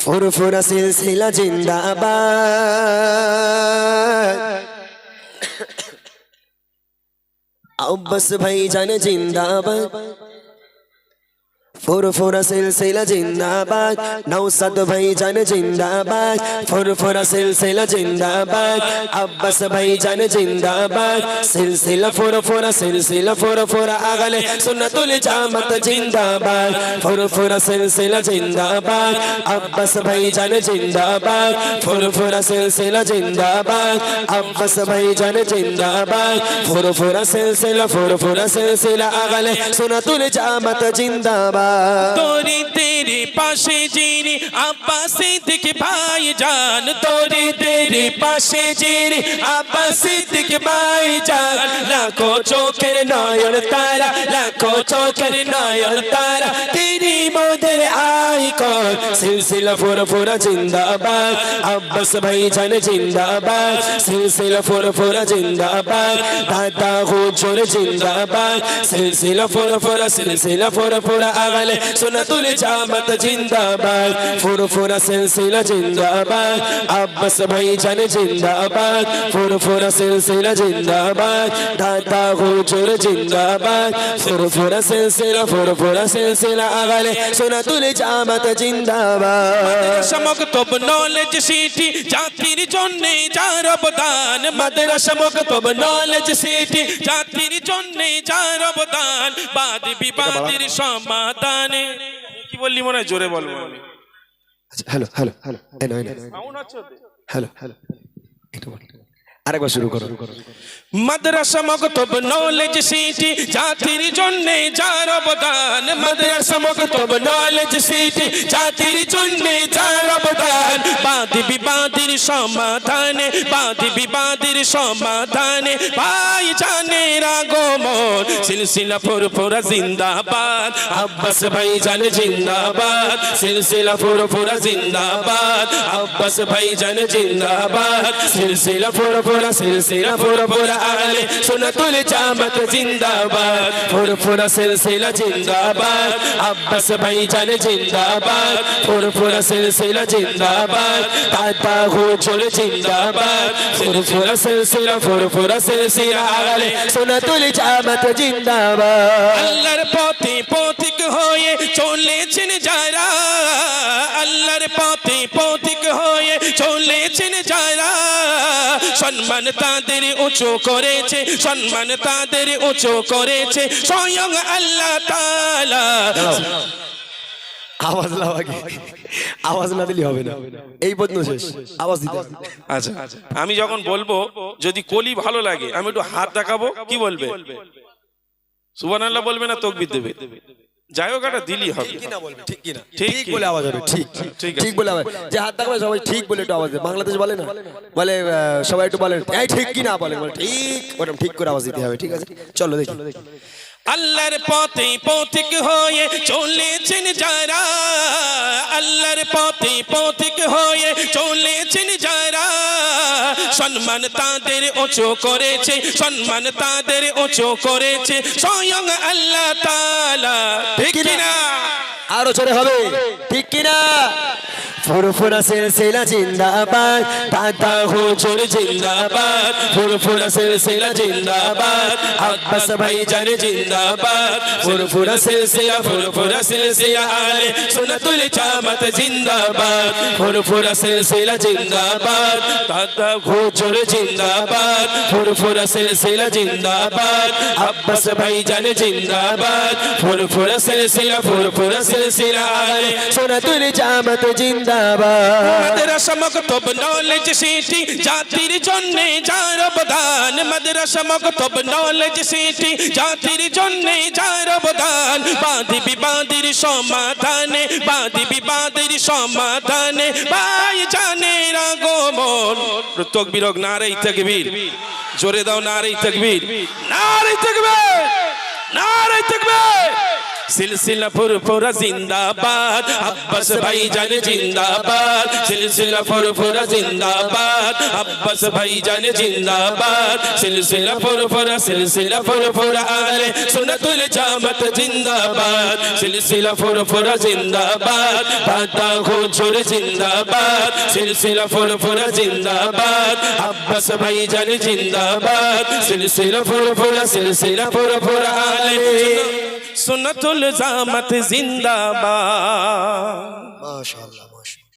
ফুরফুরা সিলসিলা জিন্দাবাদ। আব্বাস ভাই জান জিন্দাবাদ। ফুরফুরা সিলসিলা জিন্দাবাদ নৌসাদ ভাই জানে জিন্দাবাদ ফুরফুরা সিলসিলা জিন্দাবাদ আব্বাস ভাই জানে জিন্দাবাদ সিলসিলা ফুরফুরা সিলসিলা ফুরফুরা আগলে সুন্নাতুল জামাত জিন্দাবাদ ফুরফুরা সিলসিলা জিন্দাবাদ আব্বাস ভাই জানে জিন্দাবাদ ফুরফুরা সিলসিলা জিন্দাবাদ আব্বাস ভাই জানে জিন্দাবাদ ফুরফুরা সিলসিলা ফুরফুরা সিলসিলা আগলে সুন্নাতুল জামাত জিন্দাবাদ তেরে পাশে জিরে আব্বাসে থেকে ভাই তোরি তেরে পাশে জিরে আব্বাসে থেকে ভাই জান। লাখো চোখের নয়ন তারা, লাখো চোখের নয়ন তারা তিনি মোদের আই কর। সিলসিলা ফুরফুরা জিন্দাবাদ আব্বাস ভাই জান জিন্দাবাদ সিলসিলা ফুরফুরা জিন্দাবাদ দাদা হুজুর জিন্দাবাদ সিলসিলা ফুরফুরা সিলসিলা ফুরফুরা আগলে সুনাতুল জামাত জিন্দাবাদ ফুরফুরা সিলসিলা জিন্দাবাদ আব্বাস ভাই জান জিন্দাবাদ ফুরফুরা সিলসিলা জিন্দাবাদ দাদা হুজুর জিন্দাবাদ ফুরফুরা সিলসিলা ফুরফুরা সিলসিলা আগলে সুনাতুল জামাত জিন্দাবাদ সমক্তব নলেজ সিটি জাতির জন্যে যার অবদান মাদ্রাসা মক্তব নলেজ সিটি জাতির জন্যে যার অবদান বাদ বিবাদের সমাধানে কি বললি মনে হয় জোরে বলব আমি hello hello hello hello hello বল আরেকবার শুরু করো। মাদ্রাসা মকতব নলেজ সিটি জাতির জন্য যার অবদান। মাদ্রাসা মকতব নলেজ সিটি জাতির জন্য যার অবদান। বাদ বিবাদের সমাধানে, বাদ বিবাদের সমাধানে ভাই জানে আগমন সিলসিলা ফুরফুরা জিন্দাবাদ। আব্বাস ভাই জানে জিন্দাবাদ। সিলসিলা ফুরফুরা জিন্দাবাদ। আব্বাস ভাই জানে জিন্দাবাদ। সিলসিলা ফুরফুরা সিলসিলা ফুরফুরা আলে সুনতুল জামাত জিন্দাবাদ। ফুরফুরা, সিলসিলা জিন্দাবাদ। আব্বাস ভাই জানে জিন্দাবাদ। ফুরফুরা, সিলসিলা জিন্দাবাদ। দাদা হুজুর জিন্দাবাদ। ফুরফুরা, সিলসিলা ফুরফুরা, সিলসিলা আলে সুনাতুল জামাত জিন্দাবাদ আল্লাহর পথে পথিক হয়ে চলেছেন যারা? আল্লাহর পথে পথিক হয়ে চলেছেন যারা? সম্মান তাদের উঁচু করেছে সম্মান তাদের উঁচু করেছে স্বয়ং আল্লাহ তাআলা। আওয়াজ লাও আগে আওয়াজ না দিলে হবে না। এই পর্যন্ত শেষ। আওয়াজ দিতে আচ্ছা। আমি যখন বলব যদি কলি ভালো লাগে আমি একটু হাত দেখাবো কি বলবে? সুবহানাল্লাহ বলবে না তকবির দেবে। যাই হোক একটা দিলি হবে। ঠিক কিনা বলবে ঠিক কিনা ঠিক ঠিক বলে আওয়াজ হবে ঠিক। ঠিক ঠিক বলে আওয়াজ যে হাত দেখাবে সবাই ঠিক বলে একটু আওয়াজ বাংলাদেশ বলে না? বলে সবাই একটু এই ঠিক কিনা বলে বলে ঠিক ওরকম ঠিক করে আওয়াজ দিতে হবে ঠিক আছে? চলো দেখি। আল্লাহর পথে পথিক হয়ে চলেছেন যারা আল্লাহর পথে সম্মান তাদের উঁচু করেছে সম্মান তাদের উঁচু করেছে স্বয়ং আল্লাহ তালা ঠিক কিনা? আরও জোরে হবে। ঠিক কিনা? ফুরফুরা সিলসিলা জিন্দাবাদ দাদা হুজুর জিন্দাবাদ। ফুরফুরা সিলসিলা জিন্দাবাদ, আব্বাস ভাই জান জিন্দাবাদ। ফুরফুরা সিলসিলা ফুরফুরা সিলসিলা আলে সুনতুল জামাত জিন্দাবাদ। ফুরফুরা সিলসিলা জিন্দাবাদ দাদা হুজুর জিন্দাবাদ। ফুরফুরা সিলসিলা জিন্দাবাদ, আব্বাস ভাই জান জিন্দাবাদ। ফুরফুরা সিলসিলা ফুরফুরা সিলসিলা আলে সুনতুল জামাত জিন্দাবাদ। মাদ্রাসা মক্তব নলেজ সিটি জাতির জন্য যার অবদান। মাদ্রাসা মক্তব নলেজ সিটি জাতির জন্য যার অবদান। বাদি বিবাদের সমাধানে বাদি বিবাদের সমাধানে। ভাই জানের আগমন তকবীর নারেই তকবীর। জোরে দাও নারেই তকবীর। নারেই তকবীর! নারেই তকবীর! সিলসিলা ফুরফুরা জিন্দাবাদ। আব্বাস ভাইজান জিন্দাবাদ। সিলসিলা ফুরফুরা জিন্দাবাদ। আব্বাস ভাইজান জিন্দাবাদ। সিলসিলা ফুরফুরা সিলসিলা ফুরফুরা আলে সুন্নাতুল জামাত জিন্দাবাদ। সিলসিলা ফুরফুরা জিন্দাবাদ। দাদা হুজুর জিন্দাবাদ। সিলসিলা ফুরফুরা জিন্দাবাদ। আব্বাস ভাইজান জিন্দাবাদ। সিলসিলা ফুরফুরা সিলসিলা ফুরফুরা আলে সুন্নাতুল জামাত জিন্দাবাদ। মাশাআল্লাহ।